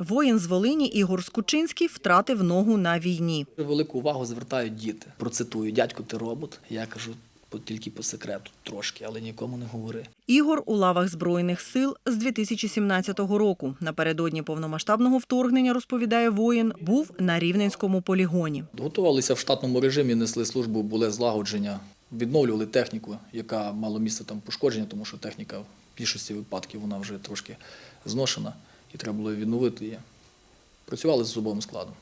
Воїн з Волині Ігор Скучинський втратив ногу на війні. Велику увагу звертають діти. Процитую, дядько, ти робот. Я кажу тільки по секрету трошки, але нікому не говори. Ігор у лавах Збройних сил з 2017 року. Напередодні повномасштабного вторгнення, розповідає воїн, був на Рівненському полігоні. Готувалися в штатному режимі, несли службу, були злагодження, відновлювали техніку, яка мала місце там пошкодження, тому що техніка в більшості випадків вона вже трошки зношена і треба було відновити її. Працювали з особовим складом.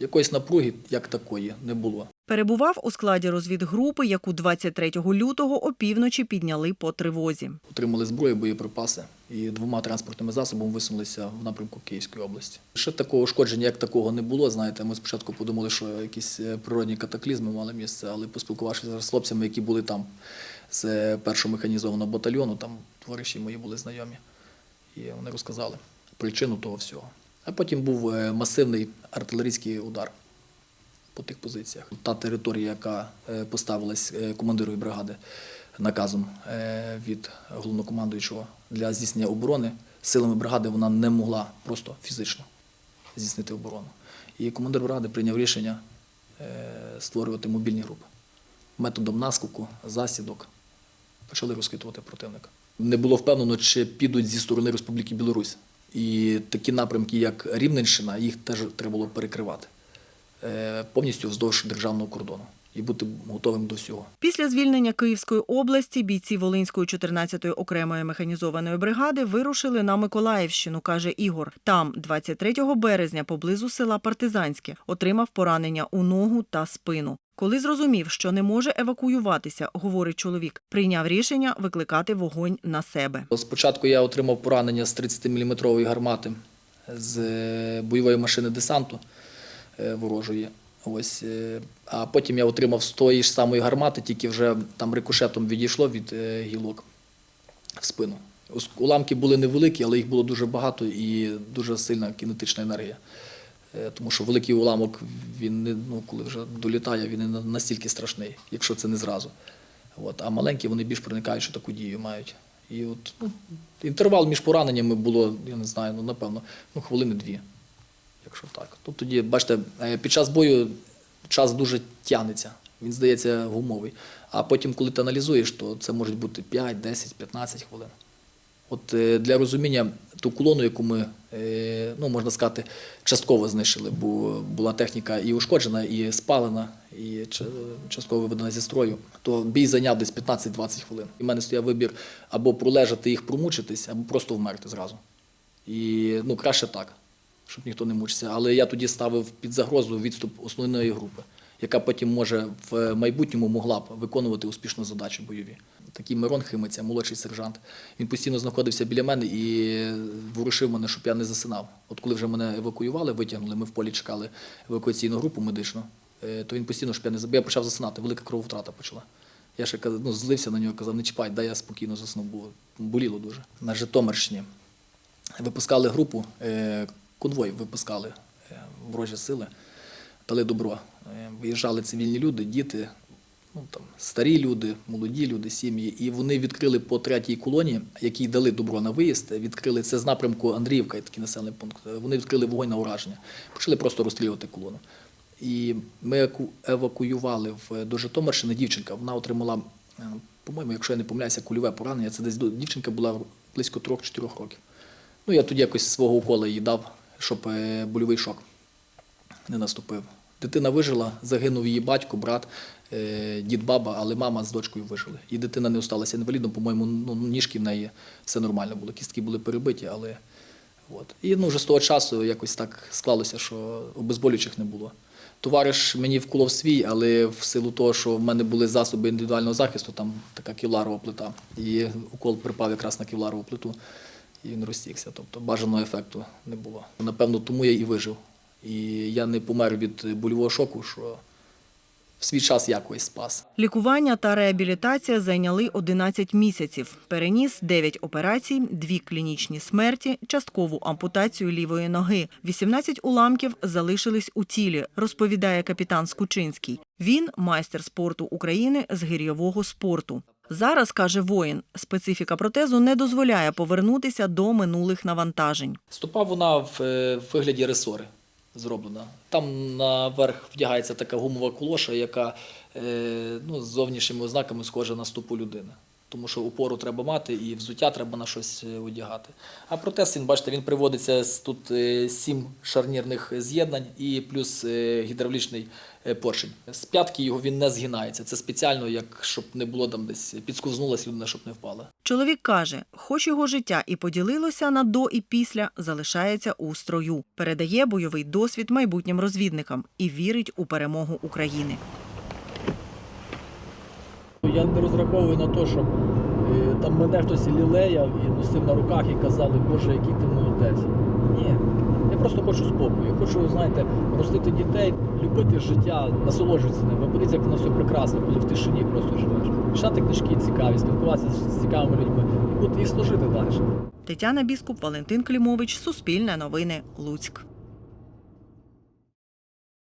Якоїсь напруги, як такої, не було. Перебував у складі розвідгрупи, яку 23 лютого опівночі підняли по тривозі. Отримали зброю, боєприпаси і двома транспортними засобами висунулися в напрямку Київської області. Ще такого ушкодження, як такого, не було. Знаєте, ми спочатку подумали, що якісь е, природні катаклізми мали місце, але поспілкувавшися з хлопцями, які були там з е, першого механізованого батальйону, там товариші мої були знайомі, і вони розказали причину того всього. А потім був е, масивний артилерійський удар по тих позиціях. Та територія, яка е, поставилась е, командирою бригади наказом від головнокомандуючого для здійснення оборони, силами бригади вона не могла просто фізично здійснити оборону. І командир бригади прийняв рішення створювати мобільні групи. Методом наскоку, засідок почали розхитувати противника. Не було впевнено, чи підуть зі сторони Республіки Білорусь. І такі напрямки, як Рівненщина, їх теж треба було перекривати е, повністю вздовж державного кордону і бути готовим до всього. Після звільнення Київської області бійці Волинської 14-ї окремої механізованої бригади вирушили на Миколаївщину, каже Ігор. Там, 23 березня, поблизу села Партизанське, отримав поранення у ногу та спину. Коли зрозумів, що не може евакуюватися, говорить чоловік, прийняв рішення викликати вогонь на себе. Спочатку я отримав поранення з 30-мм гармати з е, бойової машини десанту е, ворожої. Ось, е, а потім я отримав з тої ж самої гармати, тільки вже там рикошетом відійшло від гілок в спину. Уламки були невеликі, але їх було дуже багато і дуже сильна кінетична енергія. Е, Тому що великий уламок, він не, ну, коли вже долітає, він не настільки страшний, якщо це не зразу. От, а маленькі вони більш проникаючу таку дію мають. І от, ну, інтервал між пораненнями було, я не знаю, ну, напевно, ну, хвилини дві, якщо так. То тоді, бачите, е, під час бою час дуже тягнеться, він здається гумовий. А потім, коли ти аналізуєш, то це може бути 5, 10, 15 хвилин. От е, для розуміння ту колону, яку ми, е, ну можна сказати, частково знищили, бо була техніка і ушкоджена, і спалена, і частково виведена зі строю, то бій зайняв десь 15-20 хвилин. І в мене стояв вибір або пролежати їх промучитись, або просто вмерти зразу. І ну, краще так, щоб ніхто не мучився. Але я тоді ставив під загрозу відступ основної групи, яка потім може в майбутньому могла б виконувати успішно задачі бойові. Такий Мирон Химиця, молодший сержант. Він постійно знаходився біля мене і ворушив мене, щоб я не засинав. От коли вже мене евакуювали, витягнули, ми в полі чекали евакуаційну групу медичну, е, то він постійно, щоб я не я почав засинати, велика крововтрата почала. Я ще ну, злився на нього, казав, не чіпай, дай я спокійно засну, бо боліло дуже. На Житомирщині випускали групу, е, конвой випускали е, ворожі сили, дали добро. Виїжджали цивільні люди, діти, ну, там, старі люди, молоді люди, сім'ї. І вони відкрили по третій колоні, якій дали добро на виїзд, відкрили це з напрямку Андріївка, такий населений пункт. Е, Вони відкрили вогонь на ураження, почали просто розстрілювати колону. І ми евакуювали в, до Житомирщини дівчинка. Вона отримала, е, по-моєму, якщо я не помиляюся, кульове поранення. Це десь дівчинка була близько 3-4 років. Ну, я тоді якось свого укола їй дав, щоб е, больовий шок не наступив. Дитина вижила, загинув її батько, брат, е, дід, баба, але мама з дочкою вижили. І дитина не осталася інвалідом, по-моєму, ну, ніжки в неї все нормально було. Кістки були перебиті, але от. І ну, вже з того часу якось так склалося, що обезболюючих не було. Товариш мені вколов свій, але в силу того, що в мене були засоби індивідуального захисту, там така кевларова плита. І укол припав якраз на кевларову плиту, і він розтікся. Тобто бажаного ефекту не було. Напевно, тому я і вижив. І я не помер від больового шоку, що в свій час якось спас. Лікування та реабілітація зайняли 11 місяців. Переніс 9 операцій, 2 клінічні смерті, часткову ампутацію лівої ноги. 18 уламків залишились у тілі, розповідає капітан Скучинський. Він майстер спорту України з гірьового спорту. Зараз, каже воїн, специфіка протезу не дозволяє повернутися до минулих навантажень. Стопа вона е, в вигляді ресори зроблена. Там наверх вдягається така гумова колоша, яка е, ну, зовнішніми ознаками схожа на стопу людини. Тому що опору треба мати і взуття треба на щось е, одягати. А протез, він, бачите, він приводиться з тут е, сім шарнірних з'єднань і плюс е, гідравлічний поршень. З п'ятки його він не згинається. Це спеціально, як щоб не було там десь підсковзнулася людина, щоб не впала. Чоловік каже, хоч його життя і поділилося на до і після, залишається у строю, передає бойовий досвід майбутнім розвідникам і вірить у перемогу України. Я не розраховую на те, що е, там мене хтось лілеяв і носив на руках і казали, Боже, який ти молодець. Ні. Я просто хочу спокою. Хочу, знаєте, ростити дітей, любити життя, насолоджуватися ним. Ви подивіться, як воно все прекрасно, коли в тишині просто живеш. Читати книжки цікаві, спілкуватися з цікавими людьми і, от- і служити далі. Тетяна Біскуп, Валентин Клімович, Суспільне новини, Луцьк.